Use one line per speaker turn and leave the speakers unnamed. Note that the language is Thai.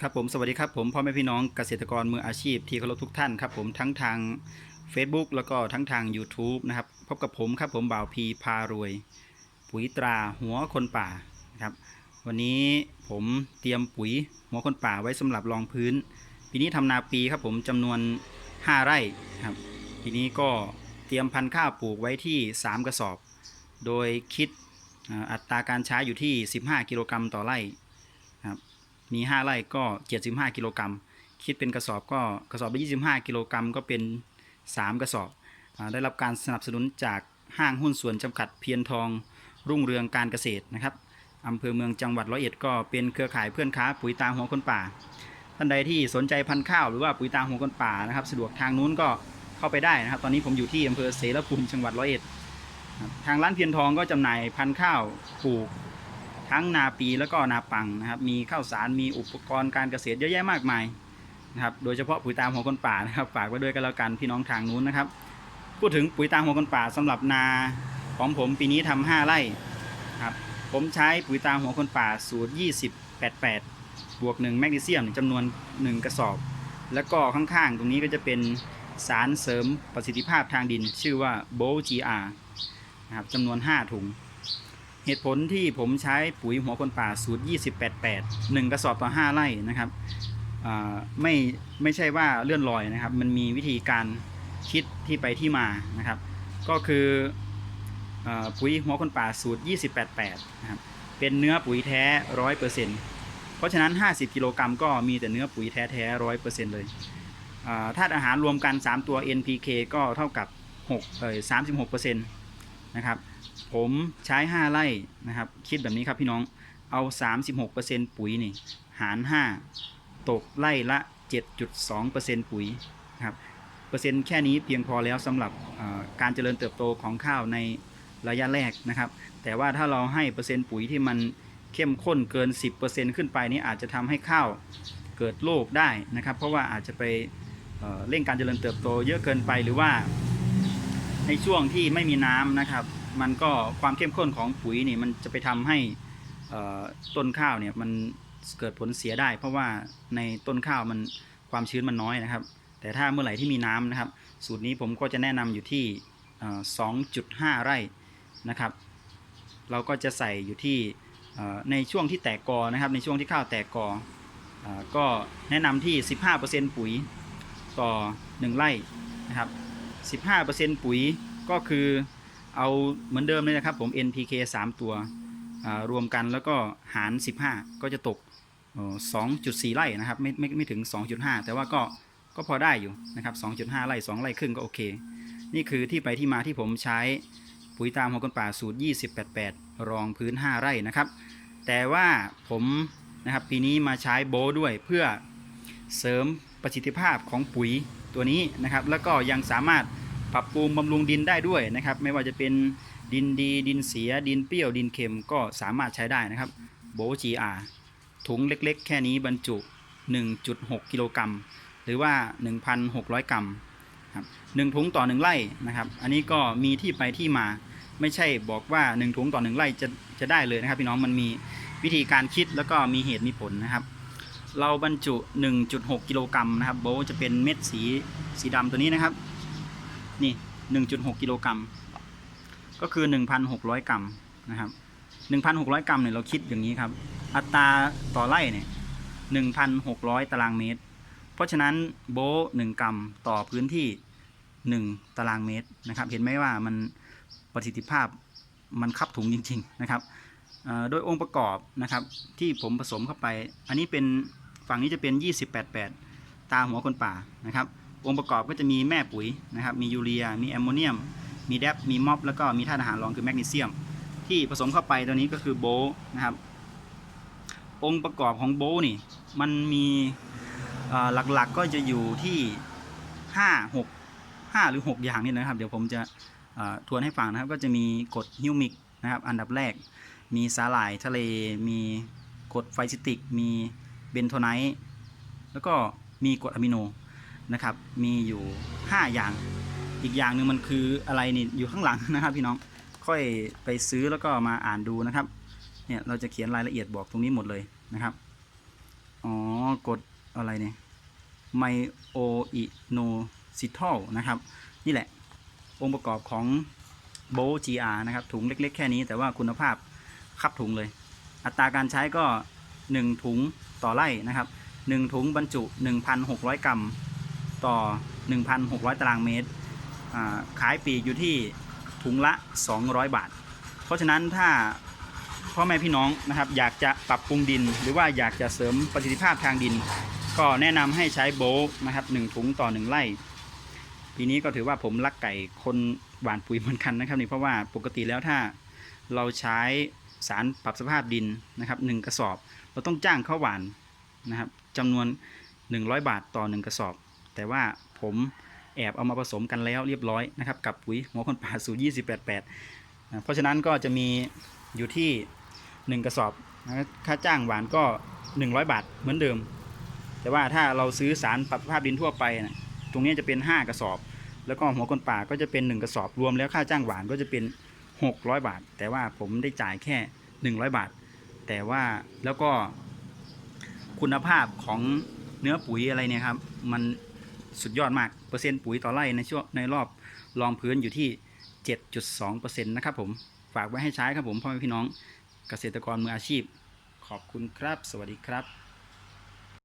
ครับผมสวัสดีครับผมพ่อแม่พี่น้องเกษตรกรมืออาชีพที่เคารพทุกท่านครับผมทั้งทาง Facebook แล้วก็ทั้งทาง YouTube นะครับพบกับผมครับผมบ่าวพีพารวย ปุ๋ยตราหัวคนป่านะครับวันนี้ผมเตรียมปุ๋ยหัวคนป่าไว้สำหรับรองพื้น ปีนี้ทำนาปีครับผมจำนวน 5 ไร่ครับปีนี้ก็เตรียมพันธุ์ข้าวปลูกไว้ที่ 3 กระสอบ โดยคิดอัตราการใช้อยู่ที่ 15 กิโลกรัมต่อไร่ มี 5 ไร่ก็ 75 กิโลกรัม คิดเป็นกระสอบก็กระสอบละ25 กิโลกรัมก็เป็น 3 กระสอบอได้รับการสนับสนุนจากห้างหุ้นส่วนจำกัดเพียรทอง รุ่งเรืองการเกษตรนะครับอำเภอเมืองจังหวัดร้อยเอ็ดก็เป็นเครือข่ายเพื่อนค้าปุ๋ยตาหัวคนป่า ท่านใดที่สนใจพันธุ์ข้าวหรือว่าปุ๋ยตาหัวคนป่านะครับสะดวกทางนู้นก็เข้าไปได้นะครับ ตอนนี้ผมอยู่ที่อำเภอเสรภูมิจังหวัดร้อยเอ็ดทางร้านเพียรทองก็จำหน่ายพันธุ์ข้าวปลูก ทั้งนาปีแล้วก็นาปังนะครับ มีข้าวสารมีอุปกรณ์การเกษตรเยอะแยะมากมายนะครับ โดยเฉพาะปุ๋ยตามหัวคนป่านะครับ ฝากไว้ด้วยกันแล้วกันพี่น้องทางนู้นนะครับ พูดถึงปุ๋ยตามหัวคนป่าสำหรับนาของผมปีนี้ทำ5ไร่ครับผมใช้ปุ๋ยตามหัวคนป่าสูตร 20 88 บวก 1 แมกนีเซียมจำนวน 1 กระสอบ แล้วก็ข้างๆ ตรงนี้ก็จะเป็นสารเสริมประสิทธิภาพทางดิน ชื่อว่าโบ GR นะครับจำนวน 5 ถุง เหตุผลที่ผมใช้ปุ๋ยหัวคนป่าสูตร 2088 1 กระสอบต่อ 5 ไร่นะครับไม่ไม่ใช่ว่าเลื่อนลอยนะครับ มันมีวิธีการคิดที่ไปที่มานะครับ ก็คืออปุ๋ยหัวคนป่าสูตร 2088 นะครับ เป็นเนื้อปุ๋ยแท้ 100%เพราะฉะนั้น 50 กิโลกรัมก็มีแต่เนื้อปุ๋ยแท้แท้ร้อยเปอร์เซ็นต์เลยอ่าธาตุอาหารรวมกัน 3 ตัว NPK ก็เท่ากับ6เอ่อ36%นะครับ ผมใช้ 5 ไร่นะครับ คิดแบบนี้ครับพี่น้องเอา 36%ปุ๋ยนี่หาร 5 ตกไร่ละ 7.2%ปุ๋ยนะครับเปอร์เซ็นต์แค่นี้เพียงพอแล้วสำหรับการเจริญเติบโตของข้าวในระยะแรกนะครับ แต่ว่าถ้าเราให้เปอร์เซ็นต์ปุ๋ยที่มันเข้มข้นเกิน 10%ขึ้นไปนี่อาจจะทำให้ข้าวเกิดโรคได้นะครับ เพราะว่าอาจจะไปเเร่งการเจริญเติบโตเยอะเกินไปหรือว่าในช่วงที่ไม่มีน้ำนะครับ มันก็ความเข้มข้นของปุ๋ยนี่มันจะไปทำให้ต้นข้าวเนี่ยมันเกิดผลเสียได้ เพราะว่าในต้นข้าวมันความชื้นมันน้อยนะครับ แต่ถ้าเมื่อไหร่ที่มีน้ำนะครับ สูตรนี้ผมก็จะแนะนำอยู่ที่เอ่อ2.5 ไร่นะครับ เราก็จะใส่อยู่ที่ในช่วงที่แตกกอนะครับ ในช่วงที่ข้าวแตกกออก็แนะนำที่ 15%ปุ๋ยต่อ 1 ไร่นะครับ 15%ปุ๋ยก็คือ เอาเหมือนเดิมเลยนะครับผม NPK 3 ตัวรวมกันแล้วก็หาร 15 ก็จะตกเอ่อ2.4 ไร่นะครับไม่ไม่ไม่ถึง 2.5 แต่ว่าก็ก็พอได้อยู่นะครับ 2.5 ไร่ 2 ไร่ครึ่งก็โอเค นี่คือที่ไปที่มาที่ผมใช้ปุ๋ยตามหัวคนป่าสูตร 2088 รองพื้น 5 ไร่นะครับ แต่ว่าผมนะครับปีนี้มาใช้โบด้วยเพื่อเสริมประสิทธิภาพของปุ๋ยตัวนี้นะครับ แล้วก็ยังสามารถ ปรับปรุงบำรุงดินได้ด้วยนะครับ ไม่ว่าจะเป็นดินดีดินเสียดินเปรี้ยวดินเค็มก็สามารถใช้ได้นะครับโบจีอาถุงเล็กๆ แค่นี้บรรจุ 1.6 กิโลกรัมหรือว่า 1,600 กรัมครับหนึ่งถุงต่อ 1 ไร่นะครับ อันนี้ก็มีที่ไปที่มาไม่ใช่บอกว่า 1 ถุงต่อ 1 ไร่จะจะได้เลยนะครับ พี่น้องมันมีวิธีการคิดแล้วก็มีเหตุมีผลนะครับ เราบรรจุ 1.6 กิโลกรัมนะครับโบจะเป็นเม็ดสีสีดำตัวนี้นะครับ นี่1.6กิโลกรัมก็คือ1,600กรัมนะครับ1,600กรัมเนี่ยเราคิดอย่างนี้ครับ อัตราต่อไร่เนี่ย1,600ตารางเมตร เพราะฉะนั้นโบะ1กรัมต่อพื้นที่1ตารางเมตรนะครับ เห็นไหมว่ามันประสิทธิภาพมันคับถุงจริง ๆนะครับโดยองค์ประกอบนะครับที่ผมผสมเข้าไป อันนี้เป็นฝั่งนี้จะเป็น 2088 ตาหัวคนป่านะครับ องค์ประกอบก็จะมีแม่ปุ๋ยนะครับมียูเรีย มีแอมโมเนียม มีแดปมีม็อบแล้วก็มีธาตุอาหารรองคือแมกนีเซียม ที่ผสมเข้าไปตัวนี้ก็คือโบนะครับองค์ประกอบของโบนี่มันมีหลักๆก็จะอยู่ที่ 5 6 5 หรือ 6 อย่างนี่นะครับ เดี๋ยวผมจะทวนให้ฟังนะครับ ก็จะมีกรดฮิวมิกนะครับ อันดับแรก มีสาหร่ายทะเล มีกรดไฟซิติก มีเบนโทไนท์แล้วก็มีกรดอะมิโน นะครับ มีอยู่ 5 อย่าง อีกอย่างหนึ่งมันคืออะไรนี่อยู่ข้างหลังนะครับ พี่น้องค่อยไปซื้อแล้วก็มาอ่านดูนะครับเนี่ยเราจะเขียนรายละเอียดบอกตรงนี้หมดเลยนะครับอ๋อกดอะไรเนี่ยไมโออิโนซิทอลนะครับ นี่แหละองค์ประกอบของโบ GR นะครับ ถุงเล็ก ๆ แค่นี้แต่ว่าคุณภาพคับถุงเลย อัตราการใช้ก็ 1 ถุงต่อไร่นะครับ 1 ถุงบรรจุ 1,600 กรัม ต่อ 1,600 ตารางเมตร ขายปีกอยู่ที่ถุงละ 200 บาท เพราะฉะนั้นถ้าพ่อแม่พี่น้องนะครับอยากจะปรับปรุงดิน หรือว่าอยากจะเสริมประสิทธิภาพทางดิน ก็แนะนำให้ใช้โบนะครับหนึ่งถุงต่อหนึ่งไร่ ปีนี้ก็ถือว่าผมรักไก่คนหวานปุ๋ยเหมือนกันนะครับนี่เพราะว่าปกติแล้วถ้าเราใช้สารปรับสภาพดินนะครับหนึ่งกระสอบ เราต้องจ้างเขาหวานนะครับจำนวน 100 บาทต่อ 1 กระสอบ แต่ว่าผมแอบเอามาผสมกันแล้วเรียบร้อยนะครับ กับปุ๋ยหัวคนป่าสูตร2088 เพราะฉะนั้นก็จะมีอยู่ที่ 1 กระสอบนะค่าจ้างหวานก็ 100 บาทเหมือนเดิม แต่ว่าถ้าเราซื้อสารปรับสภาพดินทั่วไปนะตรงนี้จะเป็น 5 กระสอบ แล้วก็หัวคนป่าก็จะเป็น 1 กระสอบรวมแล้วค่าจ้างหวานก็จะเป็น 600 บาท แต่ว่าผมได้จ่ายแค่ 100 บาท แต่ว่าแล้วก็คุณภาพของเนื้อปุ๋ยอะไรเนี่ยครับมัน สุดยอดมาก เปอร์เซ็นต์ปุ๋ยต่อไร่ในช่วงในรอบรองพื้นอยู่ที่ 7.2%นะครับผมฝากไว้ให้ใช้ครับผมพ่อแม่พี่น้องเกษตรกรมืออาชีพ ขอบคุณครับ สวัสดีครับ